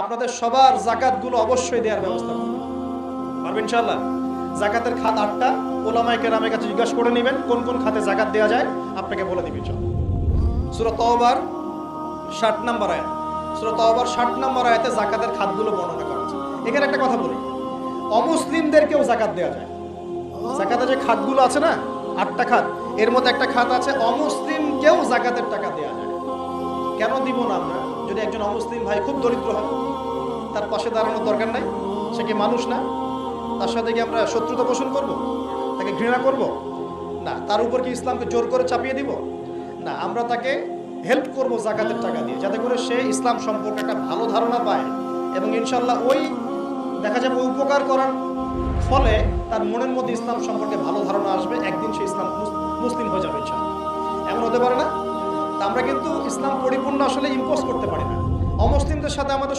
আপনাদের সবার জাকাতগুলো অবশ্যই দেওয়ার ব্যবস্থা পারবেন ইনশাল্লাহ জাকাতের খাত আটটা ওলামাই কেরামের কাছে জিজ্ঞাসা করে নেবেন, কোন কোন খাতে জাকাত দেওয়া যায়, আপনাকে বলে দিবেন চল সুরত ষাট নম্বর আয়াত। সুরত তওবার ষাট নম্বর আয়াতে জাকাতের খাতগুলো বর্ণনা করা আছে। এখানে একটা কথা বলি, অমুসলিমদেরকেও জাকাত দেওয়া যায়। জাকাতের যে খাতগুলো আছে না, আটটা খাত, এর মধ্যে একটা খাত আছে, অমুসলিমকেও জাকাতের টাকা দেওয়া যায়। কেন দিব না আমরা? যদি একজন অমুসলিম ভাই খুব দরিদ্র হয়, তার পাশে দাঁড়ানোর দরকার নাই, সে কি মানুষ না? তার সাথে কি আমরা শত্রুতা পোষণ করব? তাকে ঘৃণা করব? না, তার উপর কি ইসলামকে জোর করে চাপিয়ে দিব? না, আমরা তাকে হেল্প করব জাকাতের টাকা দিয়ে, যাতে করে সে ইসলাম সম্পর্কে একটা ভালো ধারণা পায় এবং ইনশাল্লাহ ওই, দেখা যাবে উপকার করার ফলে তার মনের মধ্যে ইসলাম সম্পর্কে ভালো ধারণা আসবে, একদিন সে ইসলাম আমরা কিন্তু ইসলাম পরিপূর্ণ আসলে ইম্পোজ করতে পারি না। অমুসলিমদের সাথে আমাদের